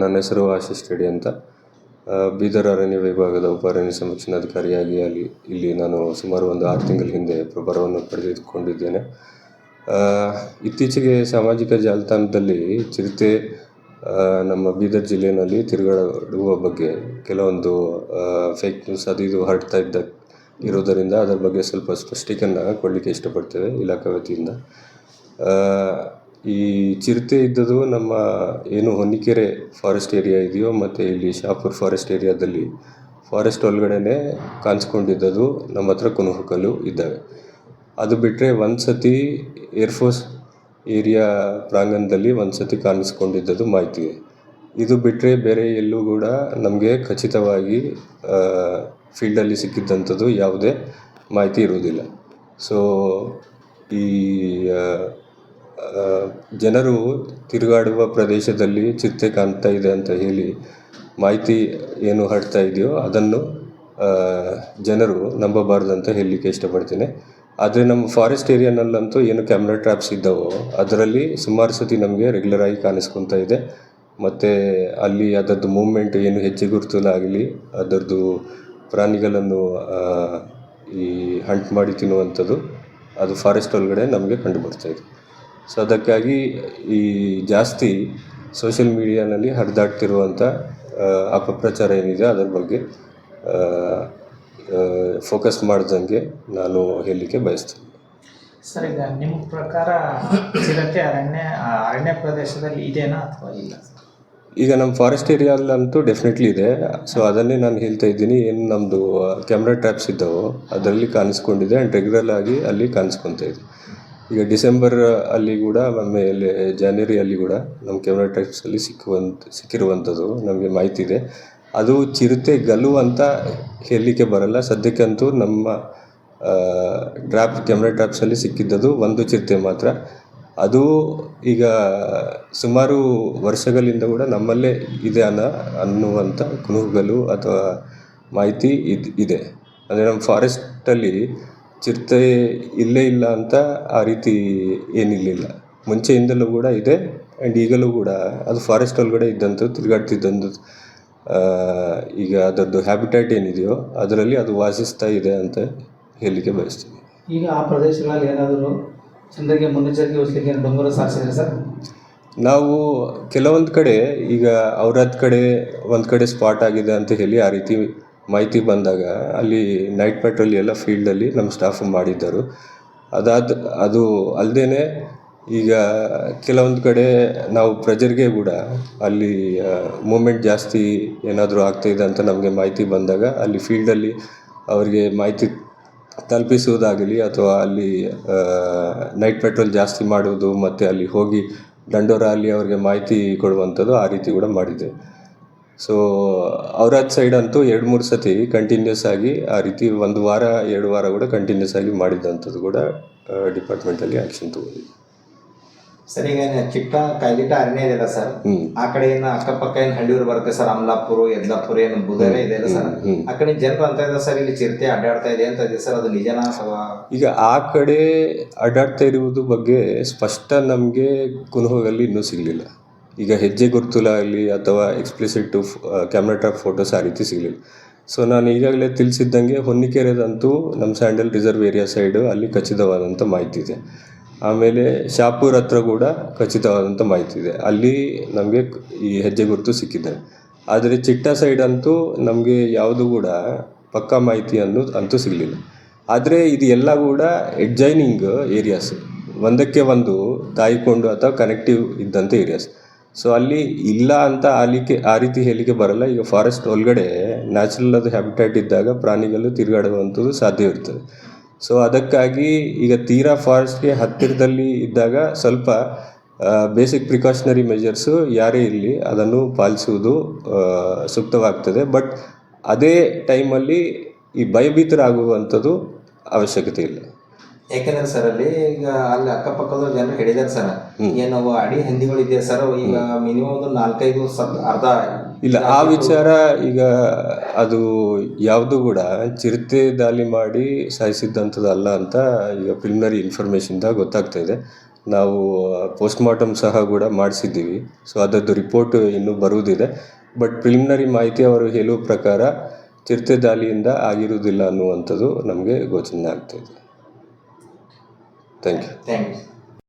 ನನ್ನ ಹೆಸರು ಆಶೀಶ್ ರೆಡ್ಡಿ ಅಂತ. ಬೀದರ್ ಅರಣ್ಯ ವಿಭಾಗದ ಉಪ ಅರಣ್ಯ ಸಂರಕ್ಷಣಾಧಿಕಾರಿಯಾಗಿ ಅಲ್ಲಿ, ಇಲ್ಲಿ ನಾನು ಸುಮಾರು ಒಂದು ಆರು ತಿಂಗಳ ಹಿಂದೆ ಪ್ರಭಾರವನ್ನು ಪಡೆದುಕೊಂಡಿದ್ದೇನೆ. ಇತ್ತೀಚೆಗೆ ಸಾಮಾಜಿಕ ಜಾಲತಾಣದಲ್ಲಿ ಚಿರತೆ ನಮ್ಮ ಬೀದರ್ ಜಿಲ್ಲೆಯಲ್ಲಿ ತಿರುಗಾಡುವ ಬಗ್ಗೆ ಕೆಲವೊಂದು ಫೇಕ್ ನ್ಯೂಸ್ ಅದು ಇದು ಹರಡ್ತಾ ಇದ್ದ, ಇರೋದರಿಂದ ಅದರ ಬಗ್ಗೆ ಸ್ವಲ್ಪ ಸ್ಪಷ್ಟೀಕರಣ ಕೊಡಲಿಕ್ಕೆ ಇಷ್ಟಪಡ್ತೇವೆ ಇಲಾಖಾ ವತಿಯಿಂದ. ಈ ಚಿರತೆ ಇದ್ದದ್ದು ನಮ್ಮ ಏನು ಹೊನ್ನಿಕೆರೆ ಫಾರೆಸ್ಟ್ ಏರಿಯಾ ಇದೆಯೋ ಮತ್ತು ಇಲ್ಲಿ ಶಾಪುರ್ ಫಾರೆಸ್ಟ್ ಏರಿಯಾದಲ್ಲಿ ಫಾರೆಸ್ಟ್ ಒಳಗಡೆನೆ ಕಾಣಿಸ್ಕೊಂಡಿದ್ದದು ನಮ್ಮ ಹತ್ರ ಕುನುಹುಕಲು ಇದ್ದಾವೆ. ಅದು ಬಿಟ್ಟರೆ ಒಂದು ಸತಿ ಏರ್ಫೋರ್ಸ್ ಏರಿಯಾ ಪ್ರಾಂಗಣದಲ್ಲಿ ಒಂದು ಸತಿ ಕಾಣಿಸ್ಕೊಂಡಿದ್ದದು ಮಾಹಿತಿ ಇದೆ ಬಿಟ್ಟರೆ ಬೇರೆ ಎಲ್ಲೂ ಕೂಡ ನಮಗೆ ಖಚಿತವಾಗಿ ಫೀಲ್ಡಲ್ಲಿ ಸಿಕ್ಕಿದ್ದಂಥದ್ದು ಯಾವುದೇ ಮಾಹಿತಿ ಇರುವುದಿಲ್ಲ. ಸೊ ಈ ಜನರು ತಿರುಗಾಡುವ ಪ್ರದೇಶದಲ್ಲಿ ಚಿರತೆ ಕಾಣ್ತಾ ಇದೆ ಅಂತ ಹೇಳಿ ಮಾಹಿತಿ ಏನು ಹರಡ್ತಾ ಇದೆಯೋ ಅದನ್ನು ಜನರು ನಂಬಬಾರ್ದು ಅಂತ ಹೇಳಲಿಕ್ಕೆ ಇಷ್ಟಪಡ್ತೇನೆ. ಆದರೆ ನಮ್ಮ ಫಾರೆಸ್ಟ್ ಏರಿಯಾನಲ್ಲಂತೂ ಏನು ಕ್ಯಾಮ್ರಾ ಟ್ರ್ಯಾಪ್ಸ್ ಇದ್ದಾವೋ ಅದರಲ್ಲಿ ಸುಮಾರು ಸತಿ ನಮಗೆ ರೆಗ್ಯುಲರ್ ಆಗಿ ಕಾಣಿಸ್ಕೊತಾ ಇದೆ. ಮತ್ತು ಅಲ್ಲಿ ಅದರದ್ದು ಮೂವ್ಮೆಂಟ್ ಏನು ಹೆಜ್ಜೆ ಗುರುತಲಾಗಲಿ ಅದರದ್ದು ಪ್ರಾಣಿಗಳನ್ನು ಈ ಹಂಟ್ ಮಾಡಿ ತಿನ್ನುವಂಥದ್ದು ಅದು ಫಾರೆಸ್ಟ್ ಒಳಗಡೆ ನಮಗೆ ಕಂಡು ಬರ್ತಾ ಇದೆ. ಸೊ ಅದಕ್ಕಾಗಿ ಈ ಜಾಸ್ತಿ ಸೋಷಿಯಲ್ ಮೀಡಿಯಾನಲ್ಲಿ ಹರಿದಾಡ್ತಿರುವಂಥ ಅಪಪ್ರಚಾರ ಏನಿದೆ ಅದರ ಬಗ್ಗೆ ಫೋಕಸ್ ಮಾಡ್ದಂಗೆ ನಾನು ಹೇಳಲಿಕ್ಕೆ ಬಯಸ್ತೀನಿ. ಸರ್ ಈಗ ನಿಮ್ಮ ಪ್ರಕಾರ ಚಿರತೆ ಅರಣ್ಯ ಅರಣ್ಯ ಪ್ರದೇಶದಲ್ಲಿ ಇದೆನಾ ಅಥವಾ ಇಲ್ಲ? ಈಗ ನಮ್ಮ ಫಾರೆಸ್ಟ್ ಏರಿಯಾಲ್ಲಂತೂ ಡೆಫಿನೆಟ್ಲಿ ಇದೆ. ಸೊ ಅದನ್ನೇ ನಾನು ಹೇಳ್ತಾ ಇದ್ದೀನಿ. ಏನು ನಮ್ಮದು ಕ್ಯಾಮ್ರಾ ಟ್ರ್ಯಾಪ್ಸ್ ಇದ್ದಾವೋ ಅದರಲ್ಲಿ ಕಾಣಿಸ್ಕೊಂಡಿದೆ ಆ್ಯಂಡ್ ರೆಗ್ಯುಲರ್ ಆಗಿ ಅಲ್ಲಿ ಕಾಣಿಸ್ಕೊತಾ ಇದೆ. ಈಗ ಡಿಸೆಂಬರ್ ಅಲ್ಲಿ ಕೂಡ ಆಮೇಲೆ ಜಾನ್ವರಿಯಲ್ಲಿ ಕೂಡ ನಮ್ಮ ಕೆಮ್ರಾ ಟ್ರ್ಯಾಪ್ಸಲ್ಲಿ ಸಿಕ್ಕುವಂಥ ಸಿಕ್ಕಿರುವಂಥದ್ದು ನಮಗೆ ಮಾಹಿತಿ ಇದೆ. ಅದು ಚಿರತೆ ಗಲ್ಲು ಅಂತ ಹೇಳಲಿಕ್ಕೆ ಬರಲ್ಲ. ಸದ್ಯಕ್ಕಂತೂ ನಮ್ಮ ಡ್ರಾಪ್ ಕ್ಯಾಮ್ರಾ ಟ್ರಾಪ್ಸಲ್ಲಿ ಸಿಕ್ಕಿದ್ದದು ಒಂದು ಚಿರತೆ ಮಾತ್ರ. ಅದು ಈಗ ಸುಮಾರು ವರ್ಷಗಳಿಂದ ಕೂಡ ನಮ್ಮಲ್ಲೇ ಇದೆ ಅನ್ನೋ ಅನ್ನುವಂಥ ಕುನುಹುಗಳು ಅಥವಾ ಮಾಹಿತಿ ಇದು, ಇದೆ. ಅಂದರೆ ನಮ್ಮ ಫಾರೆಸ್ಟಲ್ಲಿ ಚಿರತೆ ಇಲ್ಲೇ ಇಲ್ಲ ಅಂತ ಆ ರೀತಿ ಏನಿರಲಿಲ್ಲ. ಮುಂಚೆಯಿಂದಲೂ ಕೂಡ ಇದೆ. ಆ್ಯಂಡ್ ಈಗಲೂ ಕೂಡ ಅದು ಫಾರೆಸ್ಟ್ ಒಳಗಡೆ ಇದ್ದಂಥದ್ದು ತಿರುಗಾಡ್ತಿದ್ದಂಥದ್ದು ಈಗ ಅದರದ್ದು ಹ್ಯಾಬಿಟ್ಯಾಟ್ ಏನಿದೆಯೋ ಅದರಲ್ಲಿ ಅದು ವಾಸಿಸ್ತಾ ಇದೆ ಅಂತ ಹೇಳಲಿಕ್ಕೆ ಬಯಸ್ತೀನಿ. ಈಗ ಆ ಪ್ರದೇಶಗಳಲ್ಲಿ ಏನಾದರೂ ಜನರಿಗೆ ಮುನ್ನೆಚ್ಚರಿಕೆ ವಹಿಸಲಿಕ್ಕೆ ಡೊಂಗರ ಸಾರಿಸಿದ್ರೆ ಸರ್? ನಾವು ಕೆಲವೊಂದು ಕಡೆ ಈಗ ಔರಾದ್ ಕಡೆ ಒಂದು ಕಡೆ ಸ್ಪಾಟ್ ಆಗಿದೆ ಅಂತ ಹೇಳಿ ಆ ರೀತಿ ಮಾಹಿತಿ ಬಂದಾಗ ಅಲ್ಲಿ ನೈಟ್ ಪೆಟ್ರೋಲ್ ಎಲ್ಲ ಫೀಲ್ಡಲ್ಲಿ ನಮ್ಮ ಸ್ಟಾಫ್ ಮಾಡಿದ್ದರು. ಅದಾದ, ಅದು ಅಲ್ಲದೇ ಈಗ ಕೆಲವೊಂದು ಕಡೆ ನಾವು ಪ್ರಜರಿಗೆ ಕೂಡ ಅಲ್ಲಿ ಮೂಮೆಂಟ್ ಜಾಸ್ತಿ ಏನಾದರೂ ಆಗ್ತಾಯಿದೆ ಅಂತ ನಮಗೆ ಮಾಹಿತಿ ಬಂದಾಗ ಅಲ್ಲಿ ಫೀಲ್ಡಲ್ಲಿ ಅವರಿಗೆ ಮಾಹಿತಿ ತಲುಪಿಸುವುದಾಗಲಿ ಅಥವಾ ಅಲ್ಲಿ ನೈಟ್ ಪೆಟ್ರೋಲ್ ಜಾಸ್ತಿ ಮಾಡುವುದು ಮತ್ತು ಅಲ್ಲಿ ಹೋಗಿ ದಂಡೋರ ಅಲ್ಲಿ ಅವರಿಗೆ ಮಾಹಿತಿ ಕೊಡುವಂಥದ್ದು ಆ ರೀತಿ ಕೂಡ ಮಾಡಿದೆ. ಸೊ ಔರಾದ್ ಸೈಡ್ ಅಂತೂ ಎರಡು ಮೂರು ಸತಿ ಕಂಟಿನ್ಯೂಸ್ ಆಗಿ ಆ ರೀತಿ ಒಂದು ವಾರ ಎರಡು ವಾರ ಕೂಡ ಕಂಟಿನ್ಯೂಸ್ ಆಗಿ ಮಾಡಿದಂಥದ್ದು ಕೂಡ ಡಿಪಾರ್ಟ್ಮೆಂಟಲ್ಲಿ ಆ್ಯಕ್ಷನ್ ತಗೊಂಡಿದೆ ಸರ್ ಈಗ ಚಿಕ್ಕ ಕಾಯ್ದಿಟ್ಟ ಅರಣ್ಯ ಇದೆಯಲ್ಲ ಸರ್. ಆ ಕಡೆ ಏನು ಅಕ್ಕಪಕ್ಕ ಏನು ಹಳ್ಳಿಯವರು ಬರುತ್ತೆ ಸರ್? ಅಮಲಾಪುರ ಯದ್ಲಾಪುರ ಏನು ಬುಧರೆ ಇದೆಯಲ್ಲ ಸರ್. ಆ ಕಡೆ ಜನರು ಅಂತ ಇದೆ ಸರ್? ಇಲ್ಲಿ ಚಿರತೆ ಅಡ್ಡಾಡ್ತಾ ಇದೆ ಅಂತ ಇದೆ ಸರ್? ಅದು ನಿಜನಾ ಅಥವಾ? ಈಗ ಆ ಕಡೆ ಅಡ್ಡಾಡ್ತಾ ಇರುವುದು ಬಗ್ಗೆ ಸ್ಪಷ್ಟ ನಮಗೆ ಕುನುಹೋಗಲ್ಲಿ ಇನ್ನೂ ಸಿಗಲಿಲ್ಲ. ಈಗ ಹೆಜ್ಜೆ ಗುರುತುಲಾಗಲಿ ಅಥವಾ ಎಕ್ಸ್ಪ್ಲಿಸಿಟ್ ಕ್ಯಾಮ್ರಾ ಟ್ರಾಪ್ ಫೋಟೋಸ್ ಆ ರೀತಿ ಸಿಗಲಿಲ್ಲ. ಸೊ ನಾನು ಈಗಾಗಲೇ ತಿಳಿಸಿದ್ದಂಗೆ ಹೊನ್ನಿಕೆರೆದಂತೂ ನಮ್ಮ ಸ್ಯಾಂಡಲ್ ರಿಸರ್ವ್ ಏರಿಯಾ ಸೈಡು ಅಲ್ಲಿ ಖಚಿತವಾದಂಥ ಮಾಹಿತಿ ಇದೆ. ಆಮೇಲೆ ಶಾಪುರ್ ಹತ್ರ ಕೂಡ ಖಚಿತವಾದಂಥ ಮಾಹಿತಿ ಇದೆ. ಅಲ್ಲಿ ನಮಗೆ ಈ ಹೆಜ್ಜೆ ಗುರುತು ಸಿಕ್ಕಿದೆ. ಆದರೆ ಚಿಟ್ಟ ಸೈಡ್ ಅಂತೂ ನಮಗೆ ಯಾವುದು ಕೂಡ ಪಕ್ಕಾ ಮಾಹಿತಿ ಅನ್ನೋದು ಅಂತೂ ಸಿಗಲಿಲ್ಲ. ಆದರೆ ಇದು ಎಲ್ಲ ಕೂಡ ಎಡ್ಜೈನಿಂಗ್ ಏರಿಯಾಸ್ ಒಂದಕ್ಕೆ ಒಂದು ತಾಯಿಕೊಂಡು ಅಥವಾ ಕನೆಕ್ಟಿವ್ ಇದ್ದಂಥ ಏರಿಯಾಸ್ ಸೊ ಅಲ್ಲಿ ಇಲ್ಲ ಅಂತ ಆಲಿಕೆ ಆ ರೀತಿ ಹೇಳಿಕೆ ಬರಲ್ಲ. ಈಗ ಫಾರೆಸ್ಟ್ ಒಳಗಡೆ ನ್ಯಾಚುರಲ್ ಅದು ಹ್ಯಾಬಿಟ್ಯಾಟ್ ಇದ್ದಾಗ ಪ್ರಾಣಿಗಳು ತಿರುಗಾಡುವಂಥದ್ದು ಸಾಧ್ಯ ಇರ್ತದೆ. ಸೊ ಅದಕ್ಕಾಗಿ ಈಗ ತೀರಾ ಫಾರೆಸ್ಟ್ಗೆ ಹತ್ತಿರದಲ್ಲಿ ಇದ್ದಾಗ ಸ್ವಲ್ಪ ಬೇಸಿಕ್ ಪ್ರಿಕಾಷನರಿ ಮೆಜರ್ಸು ಯಾರೇ ಇರಲಿ ಅದನ್ನು ಪಾಲಿಸುವುದು ಸೂಕ್ತವಾಗ್ತದೆ. ಬಟ್ ಅದೇ ಟೈಮಲ್ಲಿ ಈ ಭಯಭೀತರಾಗುವಂಥದ್ದು ಅವಶ್ಯಕತೆ ಇಲ್ಲ. ಯಾಕೆಂದ್ರೆ ಸರ್ ಅಲ್ಲಿ ಈಗ ಅಲ್ಲಿ ಅಕ್ಕಪಕ್ಕದ ಜನ ಹೇಳಿದಾರೆ ಸರ್. ಏನು ಅಡಿ ಹಂದಿಗಳು ಇದೆಯಾ ಸರ್? ಈಗ ಮಿನಿಮಮ್ ಒಂದು ನಾಲ್ಕೈದು ಸತ್ ಅರ್ಧ ಇಲ್ಲ ಆ ವಿಚಾರ ಈಗ ಅದು ಯಾವುದು ಕೂಡ ಚಿರತೆ ದಾಳಿ ಮಾಡಿ ಸಾಯಿಸಿದ್ದಂಥದ್ದು ಅಲ್ಲ ಅಂತ ಈಗ ಪ್ರಿಲಿಮಿನರಿ ಇನ್ಫಾರ್ಮೇಷನ್ದಾಗ ಗೊತ್ತಾಗ್ತಾ ಇದೆ. ನಾವು ಪೋಸ್ಟ್ಮಾರ್ಟಮ್ ಸಹ ಕೂಡ ಮಾಡಿಸಿದ್ದೀವಿ. ಸೊ ಅದರದ್ದು ರಿಪೋರ್ಟ್ ಇನ್ನೂ ಬರುವುದಿದೆ. ಬಟ್ ಪ್ರಿಲಿಮಿನರಿ ಮಾಹಿತಿ ಅವರು ಹೇಳುವ ಪ್ರಕಾರ ಚಿರತೆ ದಾಳಿಯಿಂದ ಆಗಿರುವುದಿಲ್ಲ ಅನ್ನುವಂಥದ್ದು ನಮಗೆ ಗೋಚನೆ ಆಗ್ತಾಯಿದೆ ಥ್ಯಾಂಕ್ ಯು ಥ್ಯಾಂಕ್ ಯು